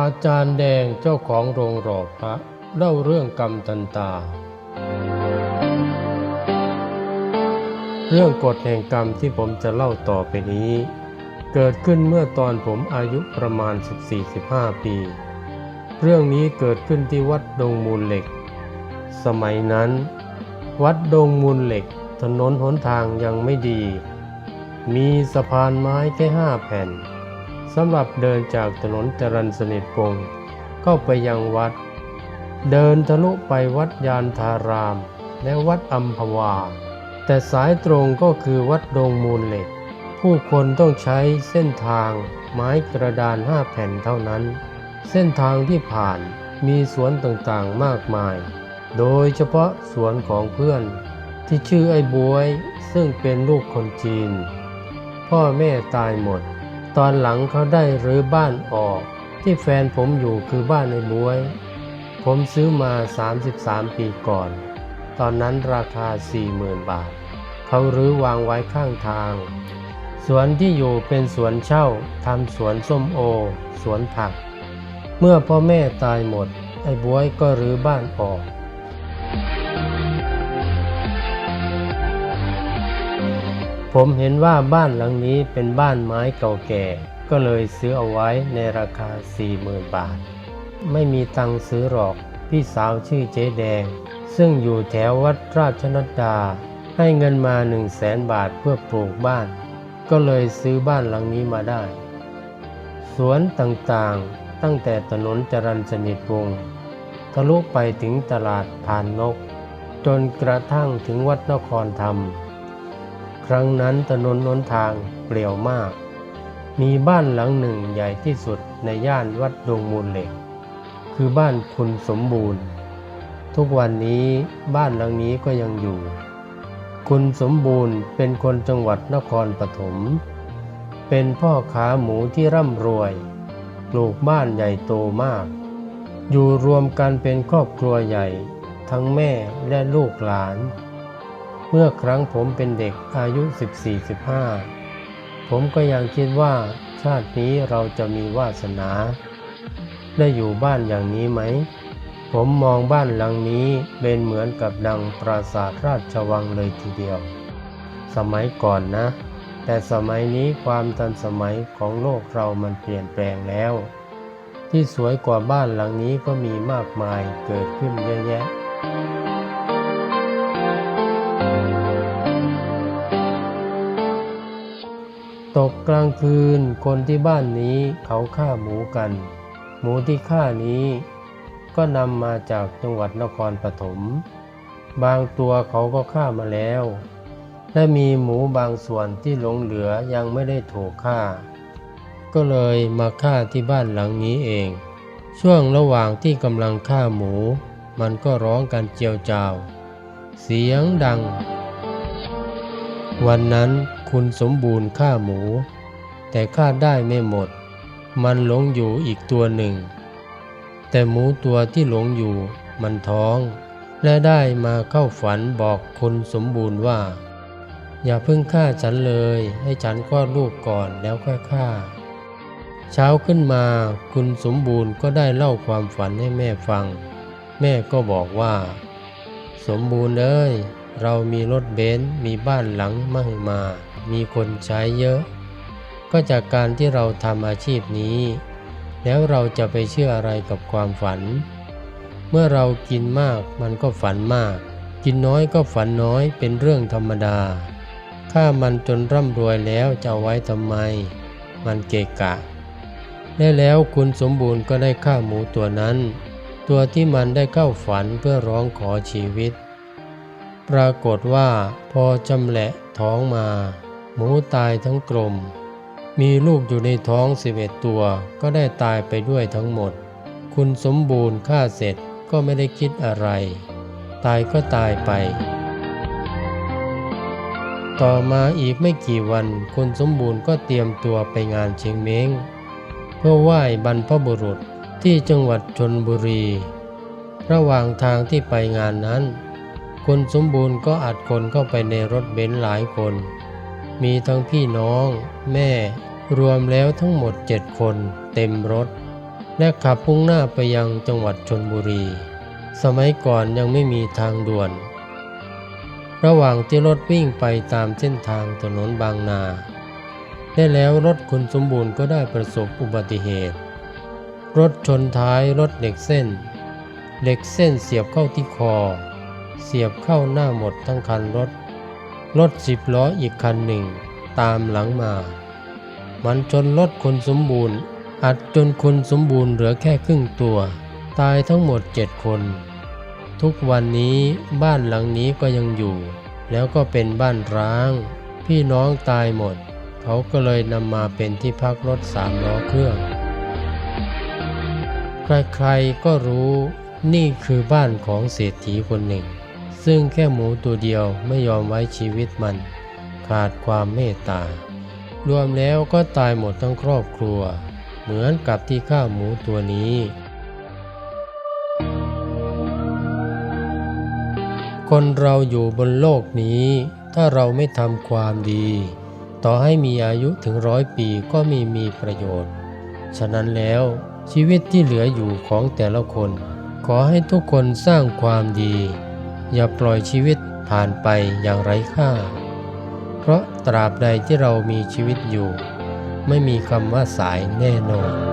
อาจารย์แดงเจ้าของโรงหล่อพระเล่าเรื่องกรรมตันตา เรื่องกฎแห่งกรรมที่ผมจะเล่าต่อไปนี้ เกิดขึ้นเมื่อตอนผมอายุประมาณ 14-15 ปี เรื่องนี้เกิดขึ้นที่วัดดงมูลเหล็ก สมัยนั้น วัดดงมูลเหล็ก ถนนหนทางยังไม่ดี มีสะพานไม้แค่ห้าแผ่น สำหรับเดินจากถนนจรัญสนิทวงศ์เข้าไปยังวัด เดินทะลุไปวัดยานทาราม และวัดอัมพวา แต่สายตรงก็คือวัดดงมูลเหล็ก ผู้คนต้องใช้เส้นทางไม้กระดานห้าแผ่นเท่านั้น เส้นทางที่ผ่านมีสวนต่างๆมากมาย โดยเฉพาะสวนของเพื่อน ที่ชื่อไอ้บวยซึ่งเป็นลูกคนจีน พ่อแม่ตายหมด ตอนหลังเขาได้รื้อบ้านออก ที่แฟนผมอยู่คือบ้านไอ้บวย ผมซื้อมา 33 ปีก่อน ตอนนั้นราคา 40,000 บาท เขารื้อวางไว้ข้างทาง สวนที่อยู่เป็นสวนเช่าทำสวนส้มโอ สวนผัก เมื่อพ่อแม่ตายหมด ไอ้บวยก็รื้อบ้านออก ผมเห็นว่าบ้านหลังนี้เป็นบ้านไม้เก่าแก่ ก็เลยซื้อเอาไว้ในราคา 40,000 บาท ไม่มีตังซื้อหรอก พี่สาวชื่อเจ๊แดง ซึ่งอยู่แถววัดราชนัดดา ให้เงินมา1 0 0 0 0แสนบาทเพื่อปลูกบ้าน ก็เลยซื้อบ้านหลังนี้มาได้ สวนต่างๆ ตั้งแต่ถนนจรัญสนิทวงศ์ทะลุไปถึงตลาดผ่านนก จนกระทั่งถึงวัดนครธรรม ครั้งนั้นถนนหนทางเปลี่ยวมาก มีบ้านหลังหนึ่งใหญ่ที่สุดในย่านวัดดงมูลเหล็ก คือบ้านคุณสมบูรณ์ ทุกวันนี้บ้านหลังนี้ก็ยังอยู่ คุณสมบูรณ์เป็นคนจังหวัดนครปฐม เป็นพ่อขาหมูที่ร่ำรวย ปลูกบ้านใหญ่โตมาก อยู่รวมกันเป็นครอบครัวใหญ่ ทั้งแม่และลูกหลาน เมื่อครั้งผมเป็นเด็กอายุ 14-15 ผมก็ยังคิดว่าชาตินี้เราจะมีวาสนา ได้อยู่บ้านอย่างนี้ไหม ผมมองบ้านหลังนี้เป็นเหมือนกับดังปราสาทราชวังเลยทีเดียว สมัยก่อนนะ แต่สมัยนี้ความทันสมัยของโลกเรามันเปลี่ยนแปลงแล้ว ที่สวยกว่าบ้านหลังนี้ก็มีมากมายเกิดขึ้นเยอะแยะ ตกกลางคืนคนที่บ้านนี้เขาฆ่าหมูกัน หมูที่ฆ่านี้ ก็นำมาจากจังหวัดนครปฐมบางตัวเขาก็ฆ่ามาแล้ว และมีหมูบางส่วนที่หลงเหลือยังไม่ได้ถูกฆ่า ก็เลยมาฆ่าที่บ้านหลังนี้เอง ช่วงระหว่างที่กำลังฆ่าหมู มันก็ร้องกันเจียวจาว เสียงดัง วันนั้นคุณสมบูรณ์ฆ่าหมู แต่ฆ่าได้ไม่หมด มันหลงอยู่อีกตัวหนึ่ง แต่หมูตัวที่หลงอยู่มันท้อง และได้มาเข้าฝันบอกคุณสมบูรณ์ว่า อย่าเพิ่งฆ่าฉันเลย ให้ฉันคลอดลูกก่อนแล้วค่อยฆ่า เช้าขึ้นมาคุณสมบูรณ์ก็ได้เล่าความฝันให้แม่ฟัง แม่ก็บอกว่า สมบูรณ์เอ้ย เรามีรถเบนซ์มีบ้านหลังมั่งมา มีคนใช้เยอะ ก็จากการที่เราทำอาชีพนี้ แล้วเราจะไปเชื่ออะไรกับความฝัน เมื่อเรากินมากมันก็ฝันมาก กินน้อยก็ฝันน้อยเป็นเรื่องธรรมดาฆ่ามันจนร่ำรวยแล้วจะไว้ทำไม มันเกะกะและแล้วคุณสมบูรณ์ก็ได้ฆ่าหมูตัวนั้น ตัวที่มันได้เข้าฝันเพื่อร้องขอชีวิต ปรากฏว่าพอจำแหละท้องมา หมูตายทั้งกลม มีลูกอยู่ในท้องสิบเอ็ดตัว ก็ได้ตายไปด้วยทั้งหมด คุณสมบูรณ์ฆ่าเสร็จก็ไม่ได้คิดอะไร ตายก็ตายไป ต่อมาอีกไม่กี่วันคุณสมบูรณ์ก็เตรียมตัวไปงานเชียงเม้งเพื่อไหว้บรรพบุรุษที่จังหวัดชนบุรี ระหว่างทางที่ไปงานนั้น คุณสมบูรณ์ก็อัดคนเข้าไปในรถเบนซ์หลายคน มีทั้งพี่น้อง แม่ รวมแล้วทั้งหมดเจ็ดคนเต็มรถ และขับพุ่งหน้าไปยังจังหวัดชนบุรี สมัยก่อนยังไม่มีทางด่วน ระหว่างที่รถวิ่งไปตามเส้นทางถนนบางนา ได้แล้วรถคุณสมบูรณ์ก็ได้ประสบอุบัติเหตุ รถชนท้ายรถเหล็กเส้น เหล็กเส้นเสียบเข้าที่คอ เสียบเข้าหน้าหมดทั้งคันรถ รถสิบล้ออีกคันหนึ่ง ตามหลังมา มันชนรถคนสมบูรณ์ อัดจนคนสมบูรณ์เหลือแค่ครึ่งตัว ตายทั้งหมดเจ็ดคน ทุกวันนี้บ้านหลังนี้ก็ยังอยู่ แล้วก็เป็นบ้านร้าง พี่น้องตายหมด เขาก็เลยนำมาเป็นที่พักรถสามล้อเครื่อง ใครๆก็รู้นี่คือบ้านของเศรษฐีคนหนึ่ง ซึ่งแค่หมูตัวเดียวไม่ยอมไว้ชีวิตมัน ขาดความเมตตารวมแล้วก็ตายหมดทั้งครอบครัว เหมือนกับที่ฆ่าหมูตัวนี้ คนเราอยู่บนโลกนี้ ถ้าเราไม่ทำความดี ต่อให้มีอายุถึงร้อยปีก็ไมีมีประโยชน์ ฉะนั้นแล้วชีวิตที่เหลืออยู่ของแต่ละคน ขอให้ทุกคนสร้างความดี อย่าปล่อยชีวิตผ่านไปอย่างไร้ค่า เพราะตราบใดที่เรามีชีวิตอยู่ ไม่มีคำว่าสายแน่นอน